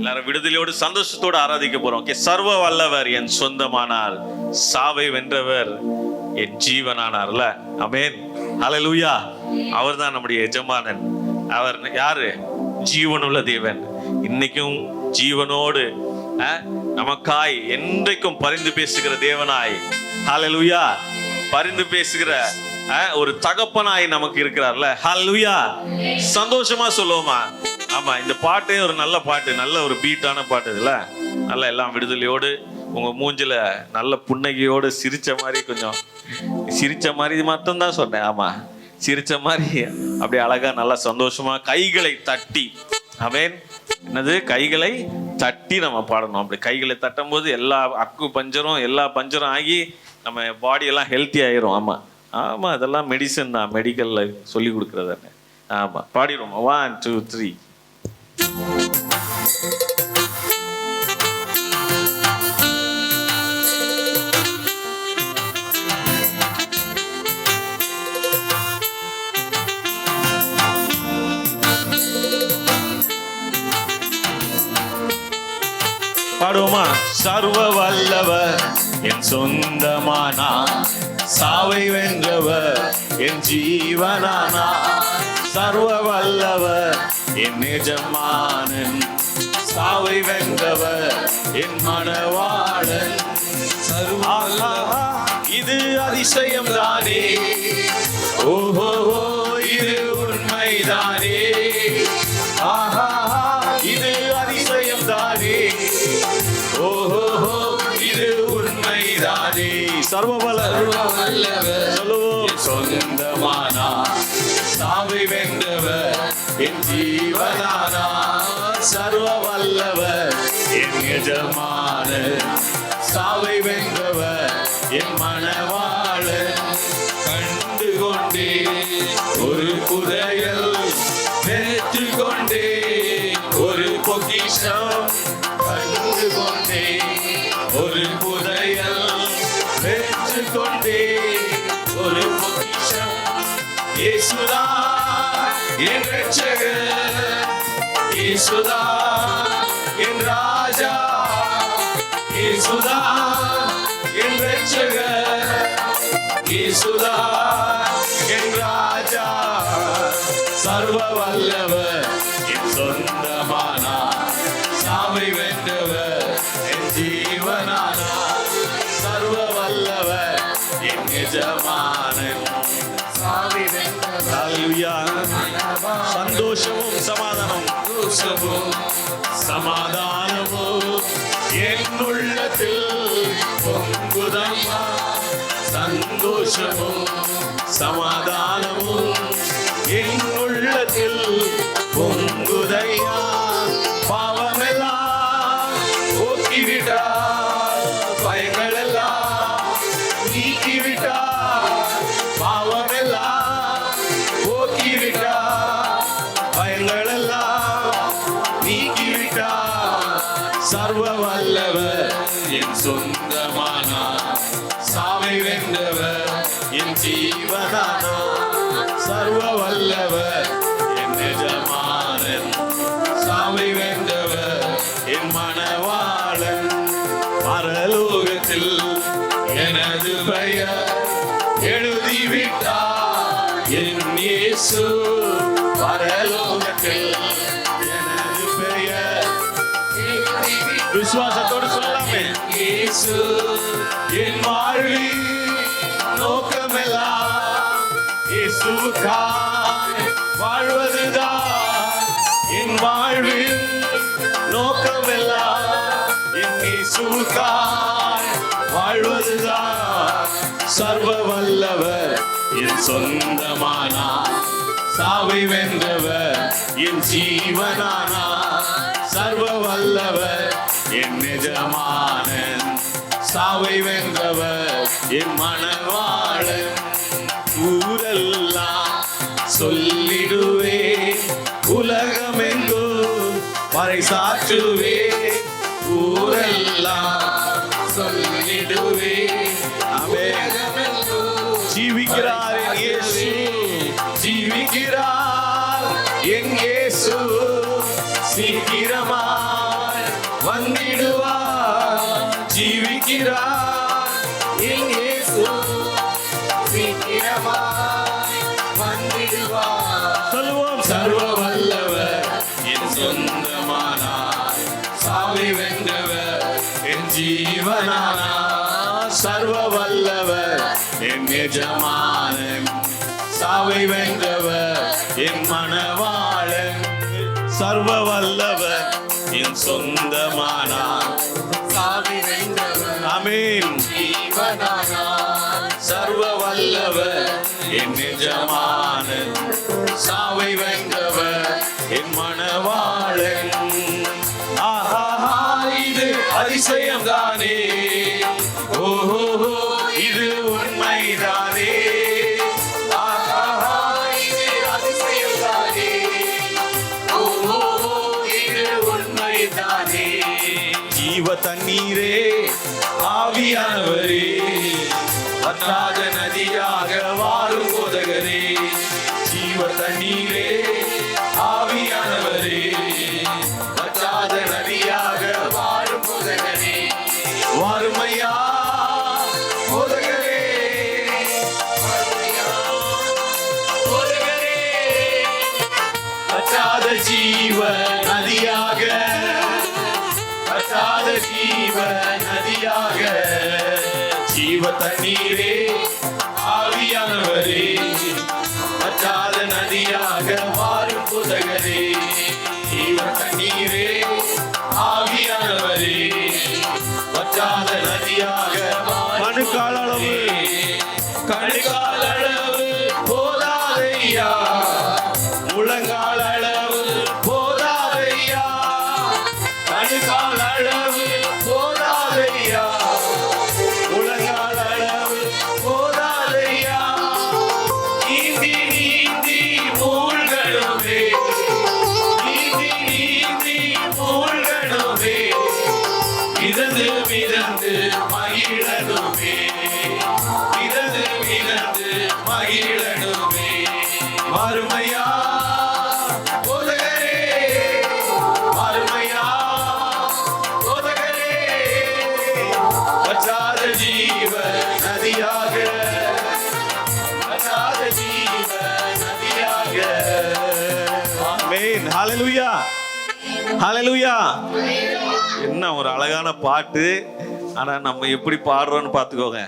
எல்லாரும் விடுதலையோடு சந்தோஷத்தோடு ஆராதிக்க போறோம். ஓகே சர்வ வல்லவர் என் சொந்தமானார். சாவை வென்றவர் என் ஜீவனானார்ல. அமேன் ஹalleluya. அவர்தான் நம்முடைய எஜமானன். அவர் யாரு? ஜீவனுள்ள தேவன். இன்னைக்கும் ஜீவனோடு நமக்காய் என்றைக்கும் பரிந்து பேசுகிற தேவனாய் ஹalleluya பரிந்து பேசுகிற ஒரு தகப்பனாய் நமக்கு இருக்கிறார்ல. ஹalleluya. சந்தோஷமா சொல்லுவோமா? ஆமா இந்த பாட்டே ஒரு நல்ல பாட்டு நல்ல ஒரு பீட்டான பாட்டு இதுல. நல்ல எல்லாம் விடுதலையோடு உங்க மூஞ்சில நல்ல புன்னகையோடு சிரிச்ச மாதிரி கொஞ்சம் சிரிச்ச மாதிரி மட்டும்தான் சொன்னேன் ஆமா. சிரிச்ச மாதிரி அப்படியே அழகா நல்லா சந்தோஷமா கைகளை தட்டி. அவன் என்னது? கைகளை தட்டி நம்ம பாடணும். அப்படி கைகளை தட்டும் போது எல்லா அக்கு பஞ்சரும் எல்லா பஞ்சரும் ஆகி நம்ம பாடி எல்லாம் ஹெல்த்தி ஆயிரும் ஆமா. ஆமா அதெல்லாம் மெடிசன் தான் மெடிக்கல்ல சொல்லி கொடுக்கறது ஆமா. பாடிடுவோம்? ஒன் டூ த்ரீ பாடுவோமா? சர்வ வல்லவர் என் சொந்தமானா? சாவை வென்றவர் என் ஜீவனானா? சர்வ வல்லவர் என் நிஜமானன் சாவை வென்றவர் என் மனவாளன் ஆஹா, இது அதிசயம் தானே. ஓஹோ இது உண்மைதானே ஆஹா இது அதிசயம் தானே. ஓஹோ இது உண்மைதானே சர்வபல சொல்லுவோம் சொந்தமானா சாவை வென்றவர் என் ஜீவனானா சர்வ வல்லவர் என் எஜமான சாவை வென்றவர் என் மனவாளன் கண்டு கொண்டே ஒரு புதையல் பெற்று கொண்டே ஒரு பொக்கிஷம். கண்டு கொண்டே ஒரு புதையல் பெற்று கொண்டே ஒரு பொக்கிஷம். இயேசுதா என் இயேசுதா என் ராஜா. இயேசுதா என் ரட்சகர் இயேசுதா என் ராஜா. சர்வ வல்லவர் என் சொந்தமானா சாவை சந்தோஷமும் சமாதானம் சமாதானமும். என் உள்ளத்தில் பொங்குதம்மா. சந்தோஷமும் சமாதானமும். என் உள்ளத்தில் சர்வ வல்லவர் என் சொந்தமானார். சாவை வென்றவர் என் ஜீவதானா சர்வ வல்லவர் என் எஜமானன். சாவை வென்றவர் என் மனவாளன் பரலோகத்தில் எனது பெயர் எழுதிவிட்டார். என் இயேசு பரலோகத்தில் விசுவாசத்தோடு சொல்லாமே. இயேசு என் வாழ்வில் நோக்கமெல்லாம் இயேசுவுக்காய் வாழ்வதுதான். என் வாழ்வில் நோக்கமெல்லாம் என் இயேசுவுக்காய் வாழ்வதுதான். சர்வ வல்லவர் என் சொந்தமானா சாவை வென்றவர் என் ஜீவனானா சர்வ வல்லவர் என் நிஜமானன் சாவை வென்றவர் என் மனவாளன் ஊரெல்லாம் சொல்லிடுவே. உலகமெங்கோ பறைசாற்றுவே. ஊரெல்லாம் சொல்லிடுவே. அவன் ஜீவிக்கிறார். சொல்லுவோம். சர்வ வல்லவர் என் சொந்தமானார் சாவை வென்றவர் என் ஜீவனானார் சர்வ வல்லவர் என் எஜமானன் சாவை வென்றவர் என் மனவாளன் சர்வ வல்லவர் என் சொந்தமானார் சாவை வென்றவர் ஆமென். ஜீவனானார் சர்வ வல்லவர் என் எஜமானன் சாவை வென்றவர் என் மனவாளன் ஆஹா இது அதிசயம் ஓஹோ இது உண்மைதானே. ஜீவ தண்ணீரே ஆவியானவரே. வற்றாத நதியாக வாழ ஜீவ நதியாக ஜீவ தண்ணீரே ஆவியானவரே. வற்றாத நதியாக மாறும் புதகரே. ஜீவ தண்ணீரே ஆவியானவரே. வற்றாத நதியாக மாறும் கணுக்கால் அளவு. கணுக்கால் ஹalleluya என்ன ஒரு அழகான பாட்டு. ஆனால் நம்ம எப்படி பாடுறோன்னு பார்த்துக்கோங்க.